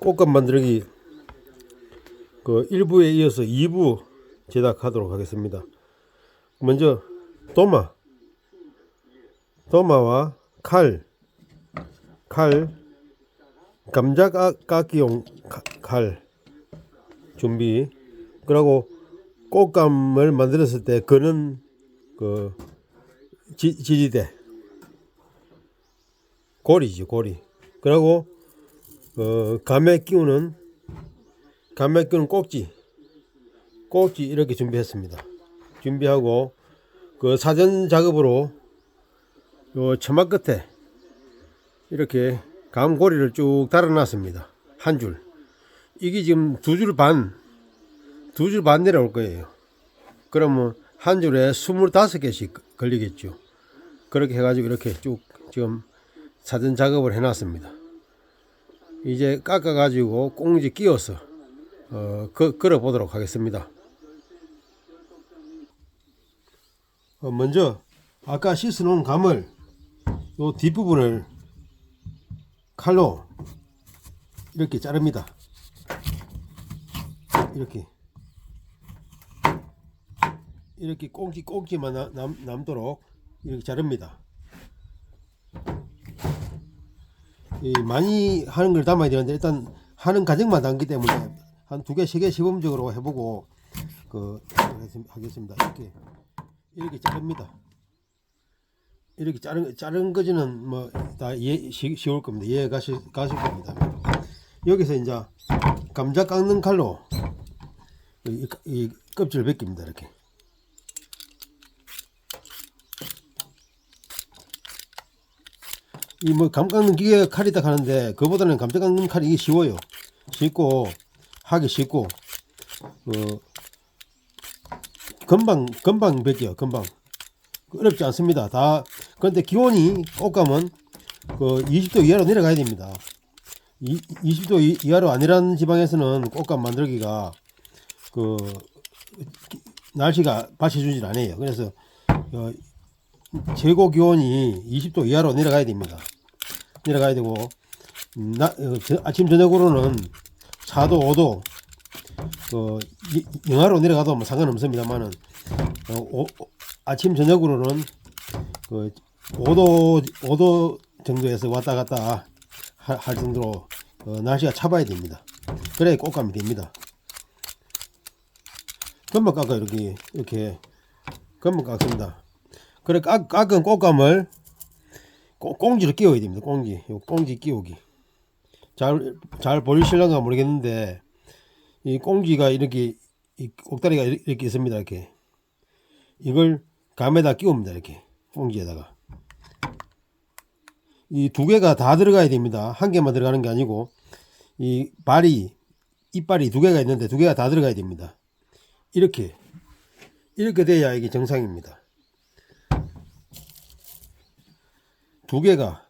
꽃감 만들기 그 1부에 이어서 2부 제작하도록 하겠습니다. 먼저 도마, 도마와 칼, 칼, 감자 깎- 깎기용 카- 칼 준비. 그리고 꽃감을 만들었을 때 그는 그 지, 지지대 고리지 고리. 그리고 어, 감에 끼우는 감에 끼우는 꼭지 꼭지 이렇게 준비했습니다. 준비하고 그 사전 작업으로 요 처마 끝에 이렇게 감고리를 쭉 달아놨습니다. 한 줄. 이게 지금 두 줄 반, 두 줄 반 내려올 거예요. 그러면 한 줄에 25개씩 걸리겠죠. 그렇게 해가지고 이렇게 쭉 지금 사전 작업을 해놨습니다. 이제 깎아가지고 꽁지 끼워서 어, 그, 걸어 보도록 하겠습니다. 어, 먼저 아까 씻어놓은 감을 요 뒷부분을 칼로 이렇게 자릅니다. 이렇게 이렇게 꽁지 꽁지만 남도록 이렇게 자릅니다. 이 많이 하는 걸 담아야 되는데 일단 하는 과정만 담기 때문에 한 두 개, 세 개 시범적으로 해보고 그 하겠습니다. 이렇게 이렇게 자릅니다. 이렇게 자른 자른 거지는 뭐다 쉬울 겁니다. 이해 가실 가실 겁니다. 여기서 이제 감자 깎는 칼로 이, 이 껍질을 벗깁니다. 이렇게. 이 뭐 감 깎는 기계가 칼이다 하는데 그보다는 감자 깎는 칼이 이게 쉬워요. 쉽고 하기 쉽고 어 금방 금방 벗겨요. 금방 어렵지 않습니다. 다 그런데 기온이 꽃감은 그 20도 이하로 내려가야 됩니다. 이, 20도 이- 이하로 아니라는 지방에서는 꽃감 만들기가 그 날씨가 받쳐주질 않아요. 그래서 어, 최고 기온이 20도 이하로 내려가야 됩니다. 내려가야 되고 음, 나, 어, 저- 아침 저녁으로는 4도 5도 그 이- 영하로 내려가도 뭐 상관없습니다만은 어, 아침 저녁으로는 그 5도 5도 정도에서 왔다 갔다 할, 할 정도로 어, 날씨가 차봐야 됩니다. 그래야 꽃감이 됩니다. 금방 깎아 이렇게 이렇게 금방 깎습니다. 그래 깎, 깎은 꽃감을 꽁- 꽁지를 끼워야 됩니다. 꽁지 요 꽁지 끼우기 잘 잘 보이실런가 모르겠는데 이 꽁지가 이렇게 이 꼭다리가 이렇게 있습니다. 이렇게 이걸 감에다 끼웁니다. 이렇게 꽁지에다가 이 두 개가 다 들어가야 됩니다. 한 개만 들어가는 게 아니고 이 발이 이빨이 두 개가 있는데 두 개가 다 들어가야 됩니다. 이렇게 이렇게 돼야 이게 정상입니다. 두 개가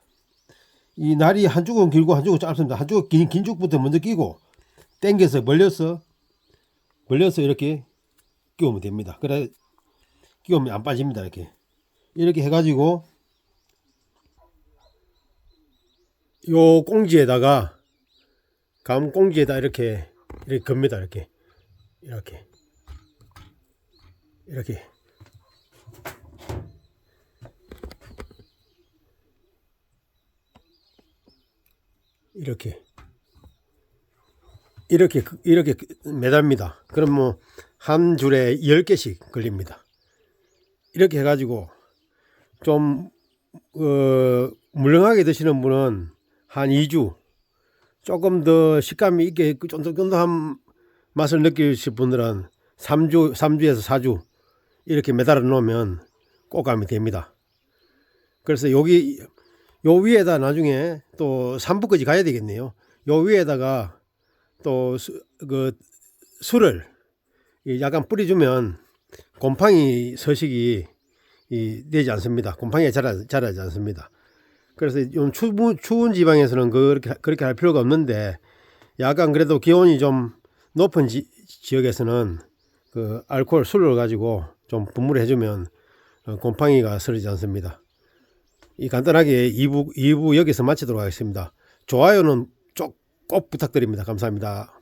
이 날이 한쪽은 길고 한쪽은 짧습니다. 한쪽은 긴, 긴 쪽부터 먼저 끼고 당겨서 벌려서 벌려서 이렇게 끼우면 됩니다. 그래 끼우면 안 빠집니다. 이렇게 이렇게 해가지고 요 꽁지에다가 감 꽁지에다 이렇게 이렇게 겁니다. 이렇게 이렇게 이렇게 이렇게 이렇게 이렇게 매답니다. 그럼 뭐 한 줄에 10개씩 걸립니다. 이렇게 해 가지고 좀 어, 물렁하게 드시는 분은 한 2주 조금 더 식감이 있게 그 쫀득쫀득한 맛을 느끼실 분들은 3주 3주에서 4주 이렇게 매달아 놓으면 꽃감이 됩니다. 그래서 여기 요 위에다 나중에 또 3부까지 가야 되겠네요. 요 위에다가 또 그 술을 이 약간 뿌려주면 곰팡이 서식이 이 되지 않습니다. 곰팡이가 자라, 자라지 않습니다. 그래서 좀 추운, 추운 지방에서는 그렇게 그렇게 할 필요가 없는데 약간 그래도 기온이 좀 높은 지, 지역에서는 그 알코올 술을 가지고 좀 분무를 해주면 어, 곰팡이가 서리지 않습니다. 이 간단하게 2부, 2부 여기서 마치도록 하겠습니다. 좋아요는 꼭 부탁드립니다. 감사합니다.